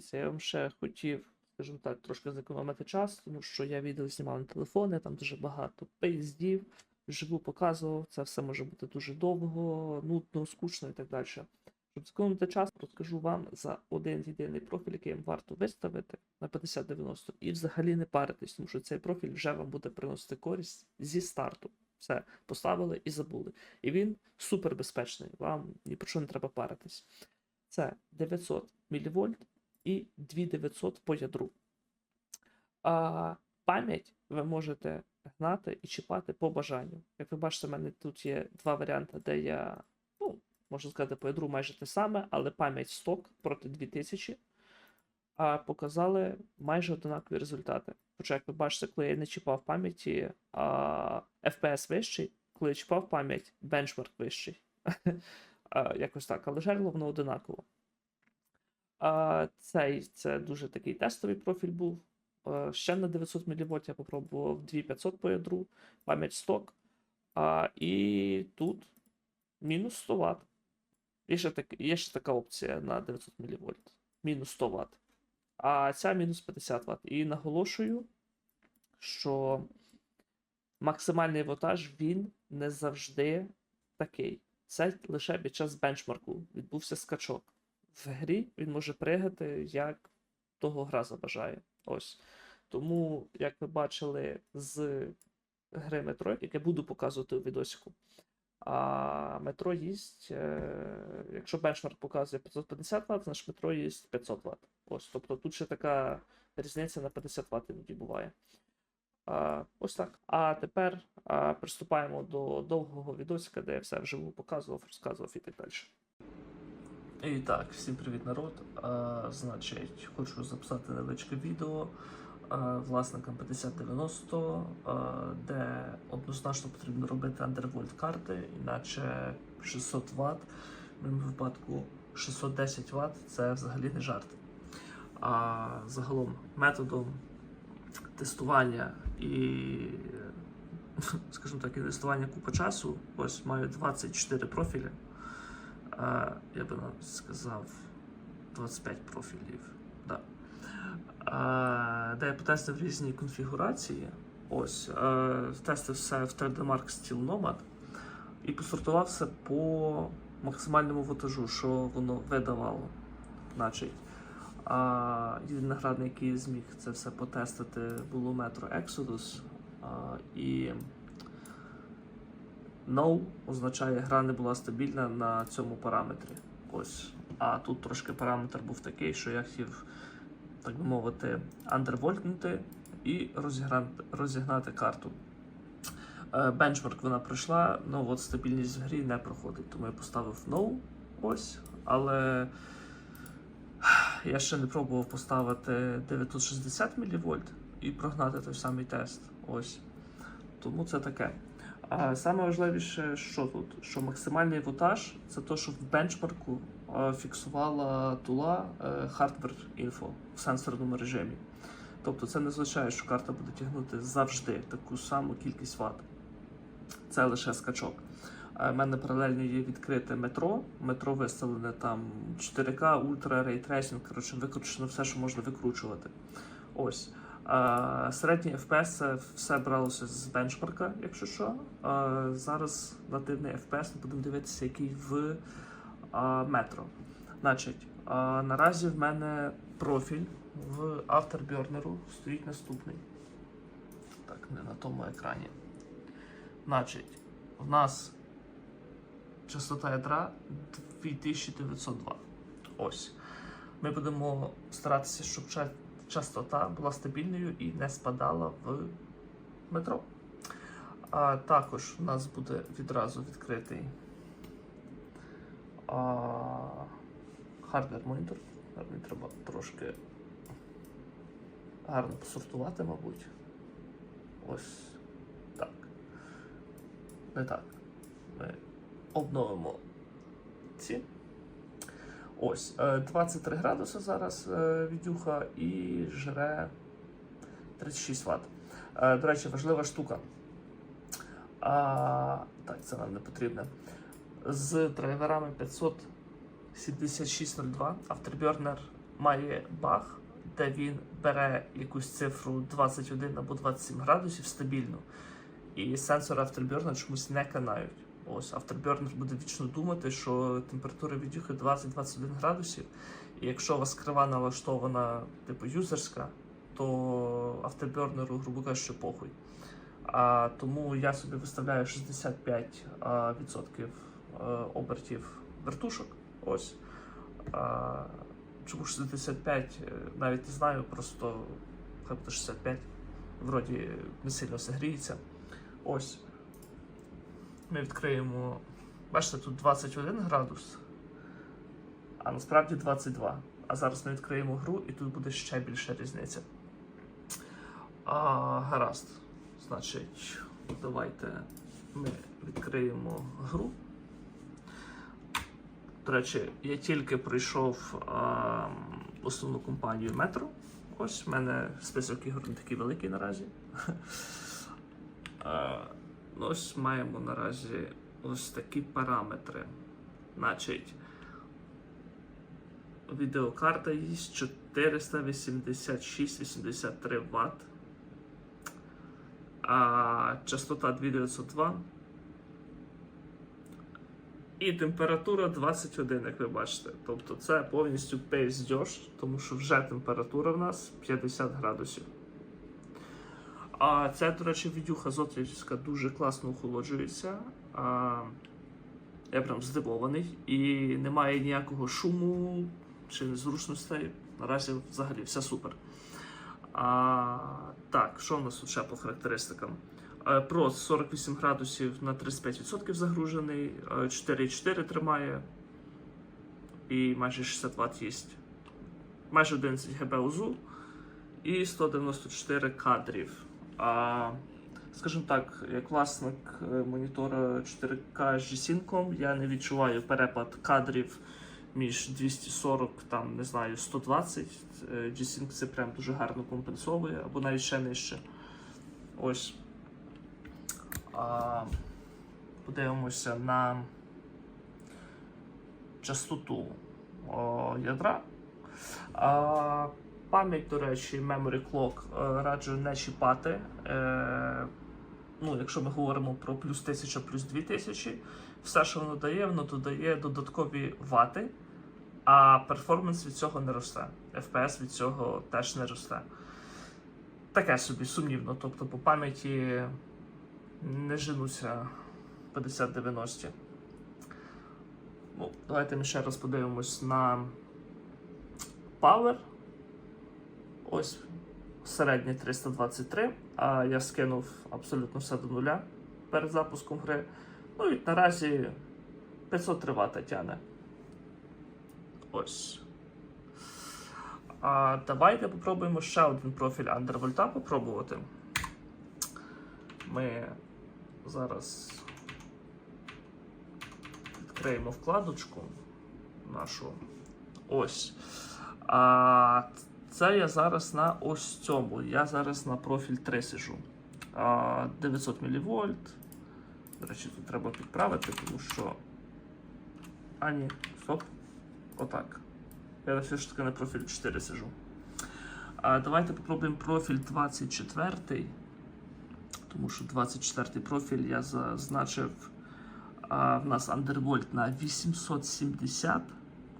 дивіться, я вам ще хотів, скажімо так, трошки зекономити час, тому що я відео знімав на телефони, там дуже багато поїздів, вживу показував, це все може бути дуже довго, нудно, скучно і так далі. Щоб зекономити час, розкажу вам за один єдиний профіль, який вам варто виставити на 5090 і взагалі не паритись, тому що цей профіль вже вам буде приносити користь зі старту. Все, поставили і забули. І він супер безпечний, вам ні про що не треба паритись. Це 900 мВ і 2900 по ядру. А пам'ять ви можете гнати і чіпати по бажанню. Як ви бачите, в мене тут є два варіанти, де я, ну, можна сказати, по ядру майже те саме, але пам'ять сток проти 2000, а показали майже однакові результати. Хоча, як ви бачите, коли я не чіпав пам'яті, а FPS вищий, коли я чіпав пам'ять, бенчмарк вищий. Якось так, але жерло воно одинаково. Цей це дуже такий тестовий профіль був. Е, Ще на 900 мВ я попробував 2500 по ядру, пам'ять сток. І тут мінус 100 Вт. Є ще, так, є ще така опція на 900 мВ. Мінус 100 Вт. А ця мінус 50 Вт. І наголошую, що максимальний вольтаж він не завжди такий. Це лише під час бенчмарку відбувся скачок. В грі він може пригати, як того гра забажає. Ось. Тому, як ви бачили з гри метро, як я буду показувати у відосику, а метро їсть, е, якщо бенчмарк показує 550 Вт, значить метро їсть 500 Вт. Ось, тобто тут ще така різниця на 50 Вт іноді буває. А, ось так. А тепер а, приступаємо до довгого відосика, де я все вживу показував, розказував і так далі. І так, всім привіт, народ. А, значить, хочу записати невеличке відео а, власникам 5090, а, де однозначно потрібно робити андервольт карти, іначе 600 Вт, в моєму випадку 610 Вт це взагалі не жарт. А загалом методом тестування і, скажімо так, інвестування купи часу. Ось маю 24 профілі. Я би навіть сказав 25 профілів. Да. Де я потестив різні конфігурації. Ось, тестив все в 3D Mark Steel Nomad і посортував все по максимальному ватажу, що воно видавало. Значить, єдиний наградний, який зміг це все потестити, було Metro Exodus. А, і No означає, гра не була стабільна на цьому параметрі. Ось. А тут трошки параметр був такий, що я хотів, так би мовити, андервольтнути і розіграти, розігнати карту. Е, Бенчмарк вона пройшла, ну от стабільність в грі не проходить, тому я поставив No. Ось. Але я ще не пробував поставити 960 мВ і прогнати той самий тест. Ось. Тому це таке. Саме важливіше, що тут? Що максимальний вольтаж це те, що в бенчмарку е, фіксувала тула е, Hardware Info в сенсорному режимі. Тобто це не означає, що карта буде тягнути завжди таку саму кількість ватт. Це лише скачок. У мене паралельно є відкрите метро. Метро виставлене там 4К, ультра, рейтрейсинг, коротше, викручено все, що можна викручувати. Ось. Середній FPS все бралося з бенчмарка, якщо що. Зараз нативний FPS ми будемо дивитися, який в метро. Значить, наразі в мене профіль в Afterburner стоїть наступний. Так, не на тому екрані. Значить, в нас частота ядра 2902. Ось. Ми будемо старатися, щоб ча- частота була стабільною і не спадала в метро. А також у нас буде відразу відкритий а, hardware монітор. Мені треба трошки гарно посортувати, мабуть. Ось так. Не так. Ми обновимо ці. Ось, е, 23 градуси зараз е, відюха і жре 36 Вт. Е, До речі, важлива штука. А, так, це нам не потрібно. З драйверами 57602 Afterburner має баг, де він бере якусь цифру 21 або 27 градусів стабільно, і сенсори Afterburner чомусь не канають. Ось Afterburner буде вічно думати, що температура відюхи 20-21 градусів. І якщо у вас крива налаштована, типу юзерська, то Afterburner, грубо кажучи, похуй. А, тому я собі виставляю 65% а, відсотків а, обертів вертушок. Ось. А, чому 65, е, навіть не знаю, просто хай буде 65. Вроді не сильно согріється. Ось. Ми відкриємо. Бачите, тут 21 градус, а насправді 22. А зараз ми відкриємо гру і тут буде ще більша різниця. А, гаразд. Значить, давайте ми відкриємо гру. До речі, я тільки пройшов а, основну компанію Metro. Ось в мене список ігор не такий великий наразі. Ну, ось маємо наразі ось такі параметри. Значить, відеокарта є 486-83 Вт. А частота 2902. І температура 21, як ви бачите. Тобто це повністю пиздьош, тому що вже температура в нас 50 градусів. А це, до речі, відюха зотрівська дуже класно охолоджується. А, я прям здивований. І немає ніякого шуму чи незручностей. Наразі взагалі все супер. А, так, що в нас тут ще по характеристикам? Е, Про 48 градусів на 35% загружений, е, 4,4 тримає і майже 60 Вт є. Майже 11 ГБ УЗУ і 194 кадрів. А, скажімо так, як власник е, монітора 4K з G-Sync, я не відчуваю перепад кадрів між 240, там, не знаю, 120. Е, G-Sync це прям дуже гарно компенсовує, або навіть ще нижче. Ось. А, подивимося на частоту о, ядра. А, пам'ять, до речі, Memory Clock е, раджу не чіпати. Е, ну, якщо ми говоримо про плюс 1000, плюс 2000, все, що воно дає, воно додає додаткові вати, а перформанс від цього не росте. FPS від цього теж не росте. Таке собі сумнівно. Тобто по пам'яті не женуться 50-90. Ну, давайте ми ще раз подивимось на Power. Ось середнє 323, а я скинув абсолютно все до нуля перед запуском гри. Ну і наразі 503 Вт тяне. Ось. А давайте попробуємо ще один профіль андервольта попробувати. Ми зараз відкриємо вкладочку нашу. Ось. А це я зараз на ось цьому. Я зараз на профіль 3 сижу. 900 мВ. До речі, тут треба підправити, тому що. А, ні, стоп. Отак. Я все ж таки на профіль 4 сижу. А, давайте попробуємо профіль 24. Тому що 24 профіль я зазначив. А, в нас Undervolt на 870.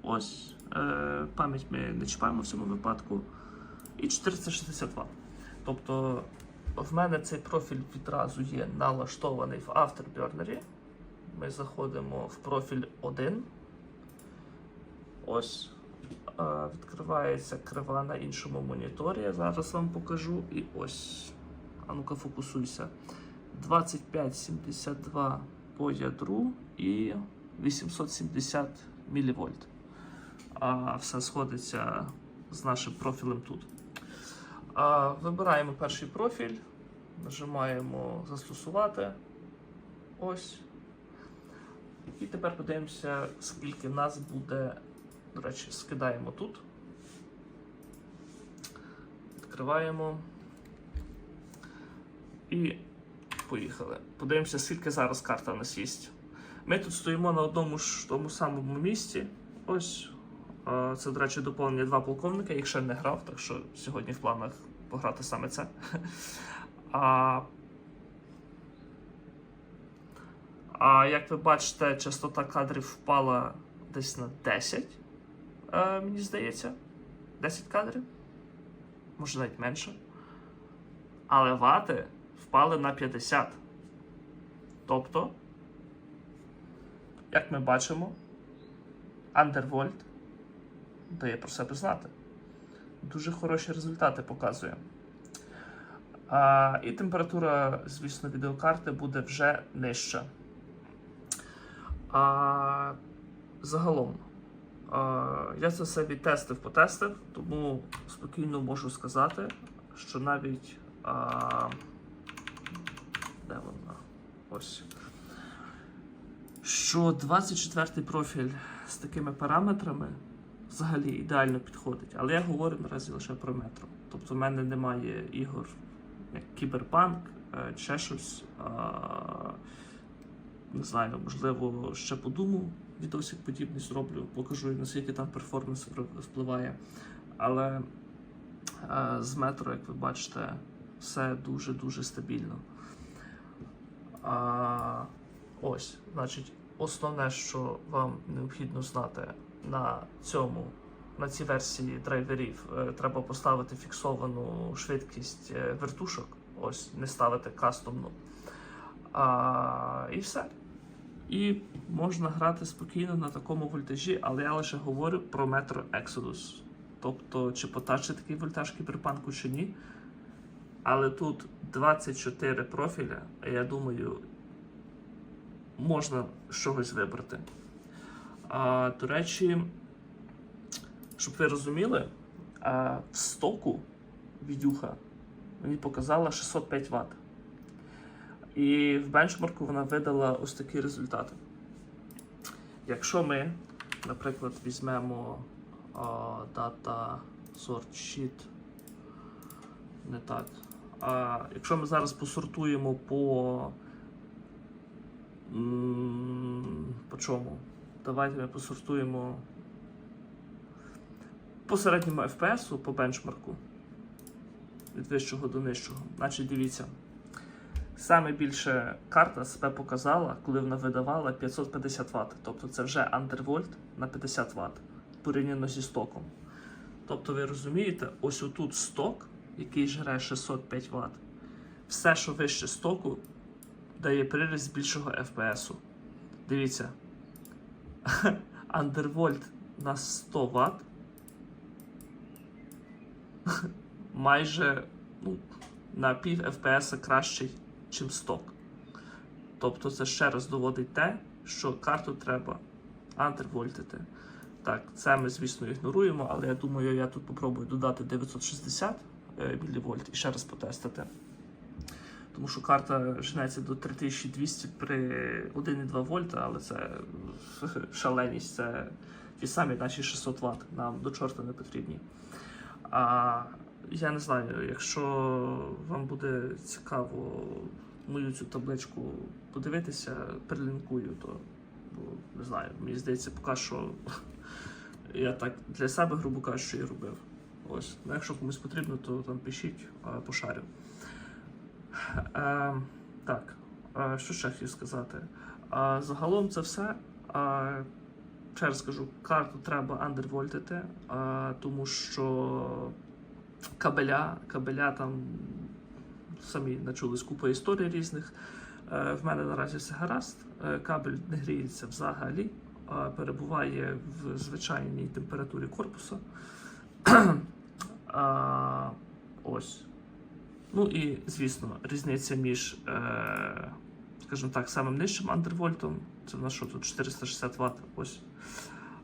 Ось. Е, пам'ять ми не чіпаємо в цьому випадку. І 460 Вт. Тобто в мене цей профіль відразу є налаштований в Afterburner. Ми заходимо в профіль 1. Ось. Е, відкривається крива на іншому моніторі. Я зараз вам покажу. І ось. А ну-ка, фокусуйся. 2572 по ядру і 870 мВ. А все сходиться з нашим профілем тут. А, Вибираємо перший профіль, нажимаємо застосувати. Ось. І тепер подивимося, скільки нас буде. До речі, скидаємо тут. Відкриваємо. І поїхали. Подивимося, скільки зараз карта в нас є. Ми тут стоїмо на одному ж тому самому місці. Ось. Е, Це, до речі, доповнення два полковника, їх ще не грав, так що сьогодні в планах пограти саме це. А, а як ви бачите, частота кадрів впала десь на 10, е, мені здається. 10 кадрів. Може навіть менше. Але вати впали на 50. Тобто, як ми бачимо, Underworld дає про себе знати. Дуже хороші результати показує. А, і температура, звісно, відеокарти буде вже нижча. А, загалом, а, я це все відтестив, потестив, тому спокійно можу сказати, що навіть. А, де вона? Ось. Що 24-й профіль з такими параметрами взагалі ідеально підходить. Але я говорю наразі лише про метро. Тобто в мене немає ігор як Кіберпанк, е, ще щось. Не знаю, можливо, ще подумав, відосик подібний зроблю, покажу, наскільки там перформанс впливає-. Але е, з метро, як ви бачите, все дуже-дуже стабільно. А, ось, значить, основне, що вам необхідно знати на цьому, на цій версії драйверів, е, треба поставити фіксовану швидкість е, вертушок, ось, не ставити кастомну. А, і все. І можна грати спокійно на такому вольтажі, але я лише говорю про Metro Exodus. Тобто, чи потаче такий вольтаж кіберпанку чи ні. Але тут 24 профіля, а я думаю, можна чогось вибрати. А, до речі, щоб ви розуміли, а, в стоку відюха мені показала 605 Вт. І в бенчмарку вона видала ось такі результати. Якщо ми, наприклад, візьмемо а, Data Sort Sheet, не так. А якщо ми зараз посортуємо по. По чому? Давайте ми посортуємо по середньому FPS, по бенчмарку. Від вищого до нижчого. Значить, дивіться. Саме більше карта себе показала, коли вона видавала 550 Вт. Тобто це вже андервольт на 50 Вт порівняно зі стоком. Тобто, ви розумієте, ось отут сток, який жре 605 Вт, все, що вище стоку, дає приріст більшого FPS. Дивіться. Андервольт на 100 Вт. Майже ну, на пів FPS кращий, ніж сток. Тобто це ще раз доводить те, що карту треба андервольтити. Так, це ми, звісно, ігноруємо, але я думаю, я тут попробую додати 960 е, мВ і ще раз потестити. Тому що карта женеться до 3200 при 1,2 вольта, але це шаленість, це ті самі наші 600 Вт, нам до чорта не потрібні. А я не знаю, якщо вам буде цікаво мою цю табличку подивитися, перелінкую, то не знаю, мені здається, поки що я так для себе, грубо кажучи, і робив. Ось. Ну, якщо комусь потрібно, то там пишіть, пошарю. Е, так, е, що ще хотів сказати? Е, загалом це все. Е, ще раз скажу, карту треба андервольтити, е, тому що кабеля, кабеля там самі начулись купа історій різних. Е, в мене наразі все гаразд. Е, кабель не гріється взагалі, е, перебуває в звичайній температурі корпуса. А, ось. Ну і, звісно, різниця між, е, скажімо так, самим нижчим андервольтом, це в нас що тут 460 Вт, ось.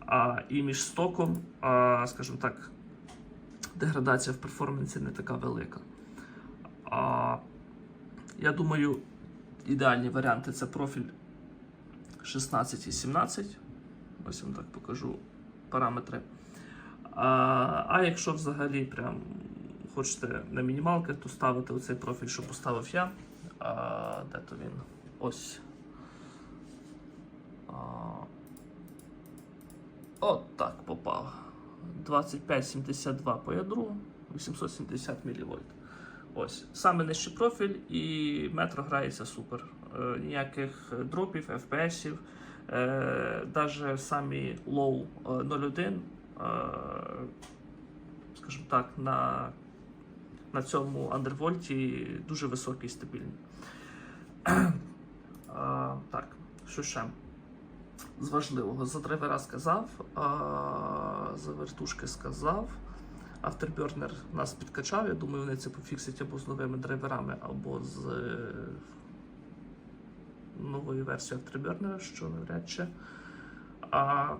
А, і між стоком, а, скажімо так, деградація в перформансі не така велика. А, я думаю, ідеальні варіанти це профіль 16 і 17. Ось я вам так покажу параметри. А, а якщо взагалі прям хочете на мінімалки, то ставите оцей профіль, що поставив я. А, де то він? Ось. А, от так попав. 2572 по ядру, 870 мВ. Ось. Саме нижчий профіль і метро грається супер. Е, ніяких дропів, FPS-ів. Е, даже самі low е, 0.1, е, скажімо так, на, на цьому андервольті дуже високий і стабільний. Е, так, що ще? З важливого. За драйвера сказав, за вертушки сказав. Afterburner нас підкачав. Я думаю, вони це пофіксять або з новими драйверами, або з е, новою версією Afterburner, що навряд чи. А,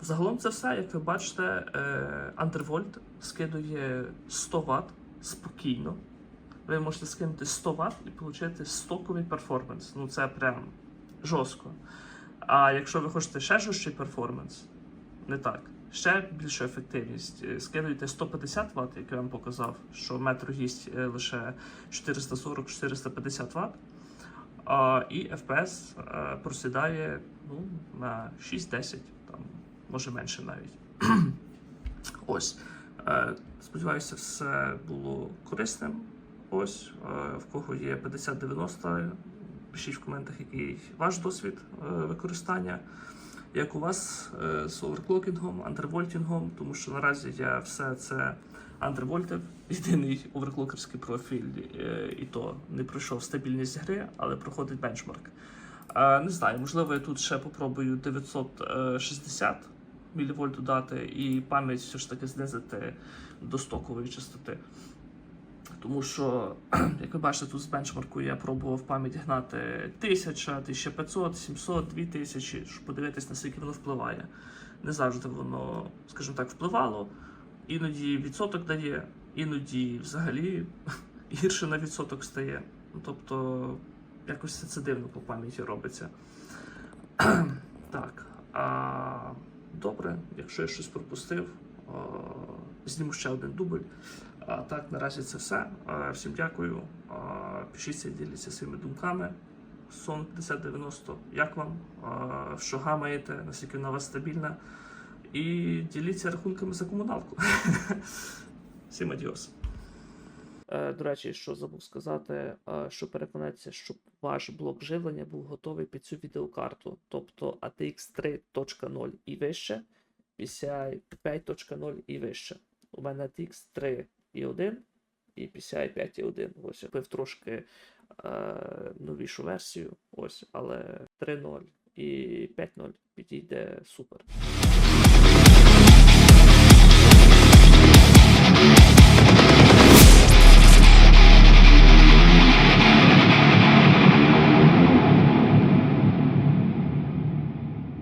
загалом це все, як ви бачите, е, Undervolt скидує 100 Вт спокійно. Ви можете скинути 100 Вт і отримати стоковий перформанс. Ну це прям жорстко. А якщо ви хочете ще жорсткий перформанс, не так. Ще більшу ефективність. Е, Скидуйте 150 Вт, як я вам показав, що метро їсть е, лише 440-450 Вт. А, і FPS е, просідає ну, на 6-10, там, може менше навіть. Ось. Сподіваюся, все було корисним. Ось, е, в кого є 50-90, пишіть в коментах, який ваш досвід е, використання. Як у вас е, з оверклокінгом, андервольтінгом, тому що наразі я все це андервольтив. Єдиний оверклокерський профіль, і то не пройшов стабільність гри, але проходить бенчмарк. Не знаю, можливо, я тут ще попробую 960 мВ дати і пам'ять все ж таки знизити до стокової частоти. Тому що, як ви бачите, тут з бенчмарку я пробував пам'ять гнати 1000, 1500, 700, 2000, щоб подивитись, наскільки воно впливає. Не завжди воно, скажімо так, впливало. Іноді відсоток дає, іноді взагалі гірше на відсоток стає. Ну, тобто, якось це, дивно по пам'яті робиться. так. А, добре, якщо я щось пропустив, зніму ще один дубль. А так, наразі це все. Всім дякую. Пишіться, діліться своїми думками. Сон 5090, як вам? Що гамаєте, наскільки вона вас стабільна? І діліться рахунками за комуналку. Всім адіос. Е, До речі, що забув сказати, е, що переконатися, щоб ваш блок живлення був готовий під цю відеокарту, тобто ATX 3.0 і вище, PCI 5.0 і вище. У мене TX 3.1 і PCI 5.1. Ось я купив трошки е, новішу версію, ось, але 3.0 і 5.0 підійде супер.